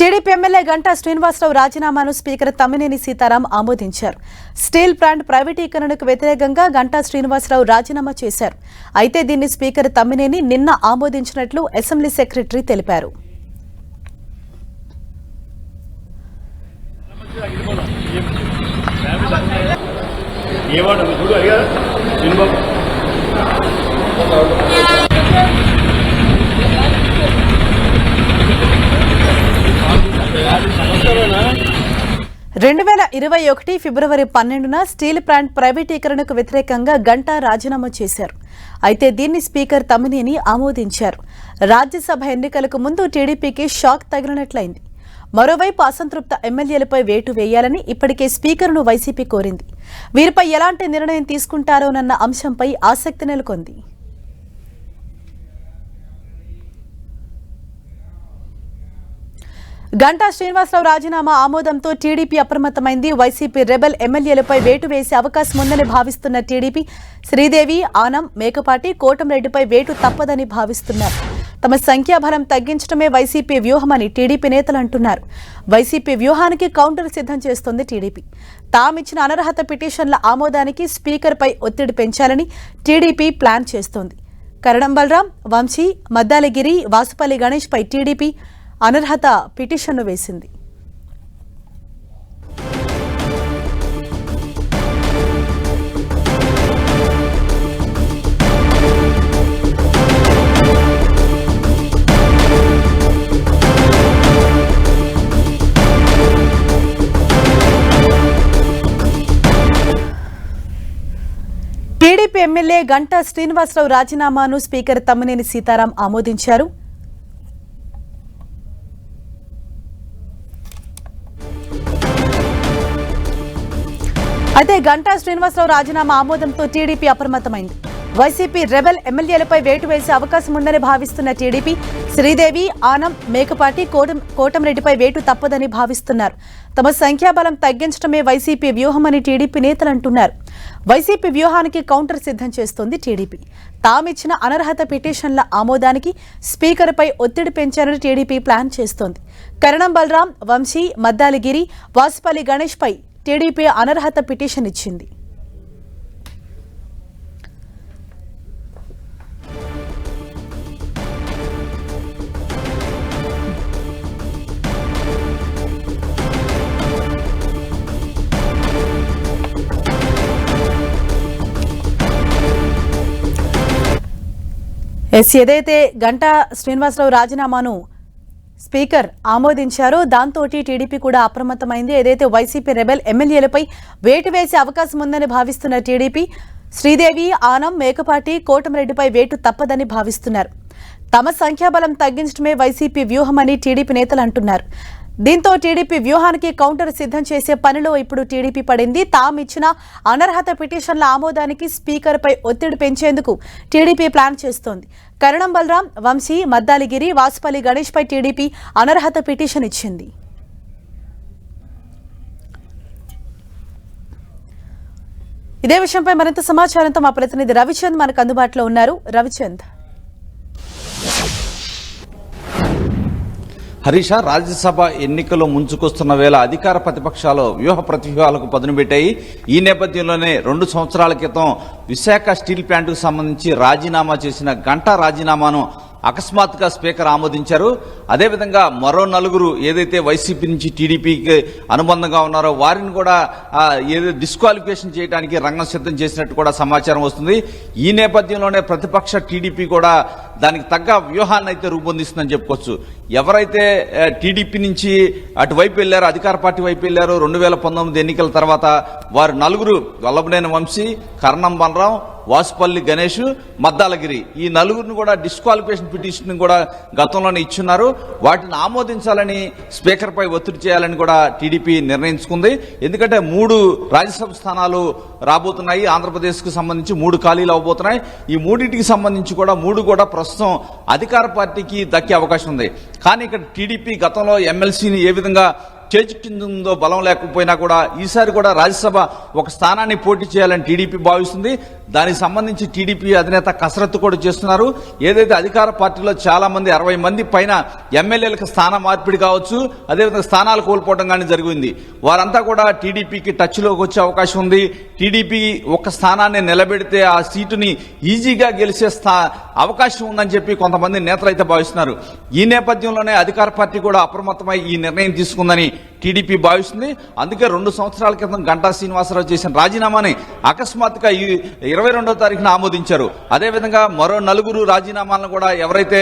TDP MLA Ganta Srinivasarao రాజీనామాను speaker Tammineni Sitaram ఆమోదించారు. Steel plant ప్రైవేటీకరణకు వ్యతిరేకంగా గంటా శ్రీనివాసరావు రాజీనామా చేశారు. అయితే దీన్ని స్పీకర్ తమ్మినేని నిన్న ఆమోదించినట్లు అసెంబ్లీ సెక్రటరీ తెలిపారు. ఏవాడు చూడు అడిగారు రెండు వేల ఇరవై ఒకటి ఫిబ్రవరి పన్నెండున స్టీల్ ప్లాంట్ ప్రైవేటీకరణకు వ్యతిరేకంగా గంటా రాజీనామా చేశారు. అయితే దీన్ని స్పీకర్ తమ్మినేని ఆమోదించారు. రాజ్యసభ ఎన్నికలకు ముందు టీడీపీకి షాక్ తగిలినట్లయింది. మరోవైపు అసంతృప్త ఎమ్మెల్యేలపై వేటు వేయాలని ఇప్పటికే స్పీకర్ను వైసీపీ కోరింది. వీరిపై ఎలాంటి నిర్ణయం తీసుకుంటారోనన్న అంశంపై ఆసక్తి నెలకొంది. గంటా శ్రీనివాసరావు రాజీనామా ఆమోదంతో టీడీపీ అప్రమత్తమైంది. వైసీపీ రెబెల్ ఎమ్మెల్యేలపై వేటు వేసే అవకాశం ఉందని భావిస్తున్న టీడీపీ శ్రీదేవి ఆనం మేకపాటి కోటంరెడ్డిపై వేటు తప్పదని భావిస్తున్నారు. తమ సంఖ్యాబలం తగ్గించడమే వైసీపీ వ్యూహమని టీడీపీ నేతలు అంటున్నారు. వైసీపీ వ్యూహానికి కౌంటర్ సిద్ధం చేస్తోంది టీడీపీ. తామిచ్చిన అనర్హత పిటిషన్ల ఆమోదానికి స్పీకర్పై ఒత్తిడి పెంచాలని టీడీపీ ప్లాన్ చేస్తోంది. కరణం బలరాం వంశీ మద్దాలగిరి వాసుపల్లి గణేష్పై టీడీపీ అనర్హత పిటిషన్ను వేసింది. టీడీపీ ఎమ్మెల్యే గంటా శ్రీనివాసరావు రాజీనామాను స్పీకర్ తమ్మినేని సీతారాం ఆమోదించారు. అయితే గంటా శ్రీనివాసరావు రాజీనామా ఆమోదంతో టీడీపీ అప్రమత్తమైంది. వైసీపీ రెబెల్ ఎమ్మెల్యేలపై వేటు వేసే అవకాశం ఉందని భావిస్తున్న టీడీపీ శ్రీదేవి ఆనం మేకపాటి కోటం కోటంరెడ్డిపై వేటు తప్పదని భావిస్తున్నారు. తమ సంఖ్యాబలం తగ్గించడమే వైసీపీ వ్యూహమని టీడీపీ నేతలు అంటున్నారు. వైసీపీ వ్యూహానికి కౌంటర్ సిద్ధం చేస్తోంది టీడీపీ. తామిచ్చిన అనర్హత పిటిషన్ల ఆమోదానికి స్పీకర్పై ఒత్తిడి పెంచారని టీడీపీ ప్లాన్ చేస్తోంది. కరణం బలరాం వంశీ మద్దాలిగిరి వాసుపల్లి గణేష్పై టీడీపీ అనర్హత పిటిషన్ ఇచ్చింది. ఎస్ ఏదైతే గంటా శ్రీనివాసరావు రాజీనామాను స్పీకర్ ఆమోదించారో. దాంతో టీడీపీ కూడా అప్రమత్తమైంది. ఏదైతే వైసీపీ రెబెల్ ఎమ్మెల్యేలపై వేటు వేసే అవకాశం ఉందని భావిస్తున్న టీడీపీ శ్రీదేవి ఆనం మేకపాటి కోటమిరెడ్డిపై వేటు తప్పదని భావిస్తున్నారు. తమ సంఖ్యాబలం తగ్గించడమే వైసీపీ వ్యూహమని టీడీపీ నేతలు అంటున్నారు. దీంతో టీడీపీ వ్యూహానికి కౌంటర్ సిద్ధం చేసే పనిలో ఇప్పుడు టీడీపీ పడింది. తామిచ్చిన అనర్హత పిటిషన్ల ఆమోదానికి స్పీకర్పై ఒత్తిడి పెంచేందుకు టీడీపీ ప్లాన్ చేస్తోంది. కరణం బలరాం వంశీ మద్దాలిగిరి వాసుపల్లి గణేష్పై టీడీపీ అనర్హత పిటిషన్ ఇచ్చింది. ఇదే విషయంపై మరింత సమాచారంతో మా ప్రతినిధి రవిచంద్ మనకు అందుబాటులో ఉన్నారు. రవిచంద్. హరీష రాజ్యసభ ఎన్నికలు ముంచుకొస్తున్న వేళ అధికార ప్రతిపక్షాలు వ్యూహ ప్రతివ్యూహాలకు పదును పెట్టాయి. ఈ నేపథ్యంలోనే రెండు సంవత్సరాల క్రితం విశాఖ స్టీల్ ప్లాంట్కు సంబంధించి రాజీనామా చేసిన గంటా రాజీనామాను అకస్మాత్తుగా స్పీకర్ ఆమోదించారు. అదేవిధంగా మరో నలుగురు ఏదైతే వైసీపీ నుంచి టీడీపీకి అనుబంధంగా ఉన్నారో వారిని కూడా ఏదో డిస్క్వాలిఫికేషన్ చేయడానికి రంగం సిద్ధం చేసినట్టు కూడా సమాచారం వస్తుంది. ఈ నేపథ్యంలోనే ప్రతిపక్ష టీడీపీ కూడా దానికి తగ్గ వ్యూహాన్ని అయితే రూపొందిస్తుందని చెప్పుకోవచ్చు. ఎవరైతే టీడీపీ నుంచి అటువైపు వెళ్ళారో అధికార పార్టీ వైపు వెళ్ళారో రెండు వేల పంతొమ్మిది ఎన్నికల తర్వాత వారు నలుగురు వల్లభనేని వంశీ కర్ణం బలరాం వాసుపల్లి గణేష్ మద్దాలగిరి. ఈ నలుగురిని కూడా డిస్క్వాలిఫికేషన్ పిటిషన్ కూడా గతంలోనే ఇచ్చున్నారు. వాటిని ఆమోదించాలని స్పీకర్పై ఒత్తిడి చేయాలని కూడా టీడీపీ నిర్ణయించుకుంది. ఎందుకంటే మూడు రాజ్యసభ స్థానాలు రాబోతున్నాయి. ఆంధ్రప్రదేశ్కు సంబంధించి మూడు ఖాళీలు అవబోతున్నాయి. ఈ మూడింటికి సంబంధించి కూడా మూడు కూడా ప్రస్తుతం అధికార పార్టీకి దక్కే అవకాశం ఉంది. కానీ ఇక్కడ టీడీపీ గతంలో ఎమ్మెల్సీని ఏ విధంగా చేజిక్కిందో బలం లేకపోయినా కూడా ఈసారి కూడా రాజ్యసభ ఒక స్థానాన్ని పోటీ చేయాలని టీడీపీ భావిస్తుంది. దానికి సంబంధించి టీడీపీ అధినేత కసరత్తు కూడా చేస్తున్నారు. ఏదైతే అధికార పార్టీలో చాలా మంది అరవై మంది పైన ఎమ్మెల్యేలకు స్థాన మార్పిడి కావచ్చు అదేవిధంగా స్థానాలు కోల్పోవడం కానీ జరిగింది. వారంతా కూడా టీడీపీకి టచ్లోకి వచ్చే అవకాశం ఉంది. టీడీపీ ఒక స్థానాన్ని నిలబెడితే ఆ సీటుని ఈజీగా గెలిచే స్థా అవకాశం ఉందని చెప్పి కొంతమంది నేతలు అయితే భావిస్తున్నారు. ఈ నేపథ్యంలోనే అధికార పార్టీ కూడా అప్రమత్తమై ఈ నిర్ణయం తీసుకుందని టీడీపీ భావిస్తుంది. అందుకే రెండు సంవత్సరాల క్రితం గంటా శ్రీనివాసరావు చేసిన రాజీనామాని అకస్మాత్తుగా ఈ ఇరవై రెండో తారీఖున ఆమోదించారు. అదేవిధంగా మరో నలుగురు రాజీనామాలను కూడా ఎవరైతే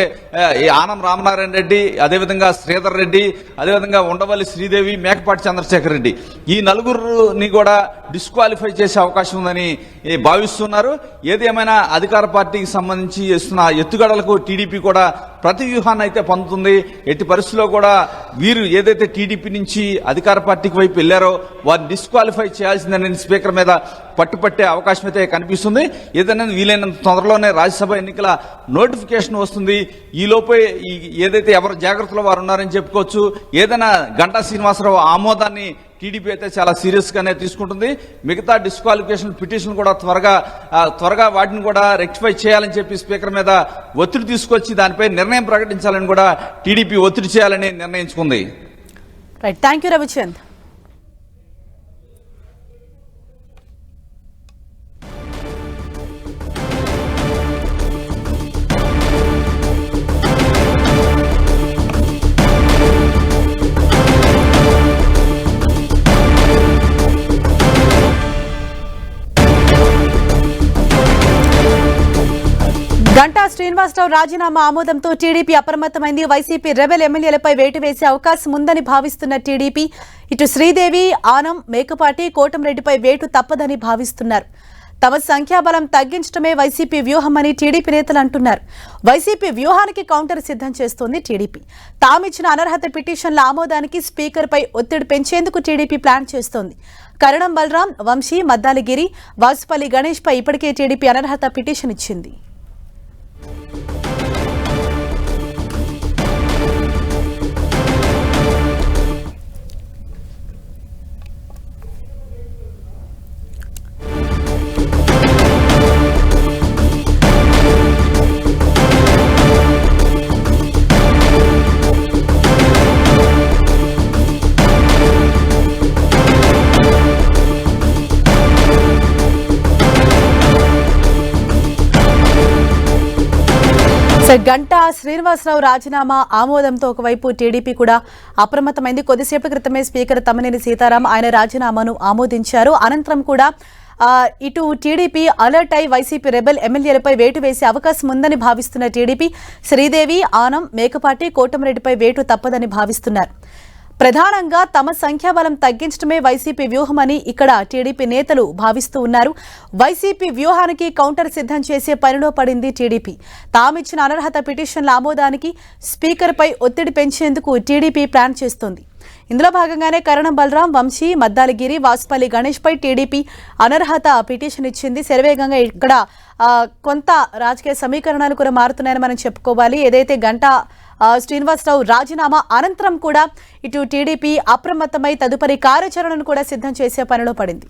ఈ ఆనం రామనారాయణ రెడ్డి అదేవిధంగా శ్రీధర్ రెడ్డి అదేవిధంగా ఉండవల్లి శ్రీదేవి మేకపాటి చంద్రశేఖర్ రెడ్డి. ఈ నలుగురుని కూడా డిస్క్వాలిఫై చేసే అవకాశం ఉందని భావిస్తున్నారు. భావిస్తున్నారు ఏదేమైనా అధికార పార్టీకి సంబంధించి చేస్తున్న ఎత్తుగడలకు టీడీపీ కూడా ప్రతి వ్యూహాన్ని అయితే పొందుతుంది. ఎట్టి పరిస్థితుల్లో కూడా వీరు ఏదైతే టీడీపీ నుంచి అధికార పార్టీకి వైపు వెళ్ళారో వారిని డిస్క్వాలిఫై చేయాల్సిందని స్పీకర్ మీద పట్టుపట్టే అవకాశం అయితే కనిపిస్తుంది. ఏదైనా వీలైనంత తొందరలోనే రాజ్యసభ ఎన్నికల నోటిఫికేషన్ వస్తుంది. ఈలోపే ఏదైతే ఎవరు జాగ్రత్తలో వారు ఉన్నారని చెప్పుకోవచ్చు. ఏదైనా గంటా శ్రీనివాసరావు ఆమోదాన్ని టీడీపీ అయితే చాలా సీరియస్గానే తీసుకుంటుంది. మిగతా డిస్క్వాలిఫికేషన్ పిటిషన్ కూడా త్వరగా త్వరగా వాటిని కూడా రెక్టిఫై చేయాలని చెప్పి స్పీకర్ మీద ఒత్తిడి తీసుకొచ్చి దానిపై నిర్ణయం ప్రకటించాలని కూడా టీడీపీ ఒత్తిడి చేయాలని నిర్ణయించుకుంది. Right thank you Ravichand Srinivasa Rao రాజీనామా ఆమోదంతో టీడీపీ అప్రమత్తమైంది. వైసీపీ రెబెల్ ఎమ్మెల్యేలపై వేటు వేసే అవకాశం ఉందని భావిస్తున్న టీడీపీ ఇటు శ్రీదేవి ఆనం మేకపాటి కోటంరెడ్డిపై వేటు తప్పదని భావిస్తున్నారు. తమ సంఖ్యాబలం తగ్గించడమే వైసీపీ వ్యూహమని టీడీపీ నేతలు అంటున్నారు. వైసీపీ వ్యూహానికి కౌంటర్ సిద్ధం చేస్తోంది టీడీపీ. తామిచ్చిన అనర్హత పిటిషన్ల ఆమోదానికి స్పీకర్పై ఒత్తిడి పెంచేందుకు టీడీపీ ప్లాన్ చేస్తోంది. కరణం బలరాం వంశీ మద్దాలిగిరి వాసుపల్లి గణేష్పై ఇప్పటికే టీడీపీ అనర్హత పిటిషన్ ఇచ్చింది. గంటా శ్రీనివాసరావు రాజీనామా ఆమోదంతో ఒకవైపు టీడీపీ కూడా అప్రమత్తమైంది. కొద్దిసేపు క్రితమే స్పీకర్ తమ్మినేని సీతారాం ఆయన రాజీనామాను ఆమోదించారు. అనంతరం కూడా ఇటు టీడీపీ అలర్ట్ అయి వైసీపీ రెబెల్ ఎమ్మెల్యేలపై వేటు వేసే అవకాశం ఉందని భావిస్తున్న టీడీపీ శ్రీదేవి ఆనం మేకపాటి కోటమిరెడ్డిపై వేటు తప్పదని భావిస్తున్నారు. ప్రధానంగా తమ సంఖ్యాబలం తగ్గించడమే వైసీపీ వ్యూహమని ఇక్కడ టీడీపీ నేతలు భావిస్తూ ఉన్నారు. వైసీపీ వ్యూహానికి కౌంటర్ సిద్ధం చేసే పనిలో పడింది టీడీపీ. తామిచ్చిన అనర్హత పిటిషన్ల ఆమోదానికి స్పీకర్పై ఒత్తిడి పెంచేందుకు టీడీపీ ప్లాన్ చేస్తోంది. ఇందులో భాగంగానే కరణం బలరాం వంశీ మద్దాలగిరి వాసుపల్లి గణేష్పై టీడీపీ అనర్హత పిటిషన్ ఇచ్చింది. శరవేగంగా ఇక్కడ కొంత రాజకీయ సమీకరణాలు కూడా మారుతున్నాయని మనం చెప్పుకోవాలి. ఏదైతే గంటా శ్రీనివాసరావు రాజీనామా అనంతరం కూడా ఇటు టీడీపీ అప్రమత్తమై తదుపరి కార్యాచరణను కూడా సిద్ధం చేసే పనిలో పడింది.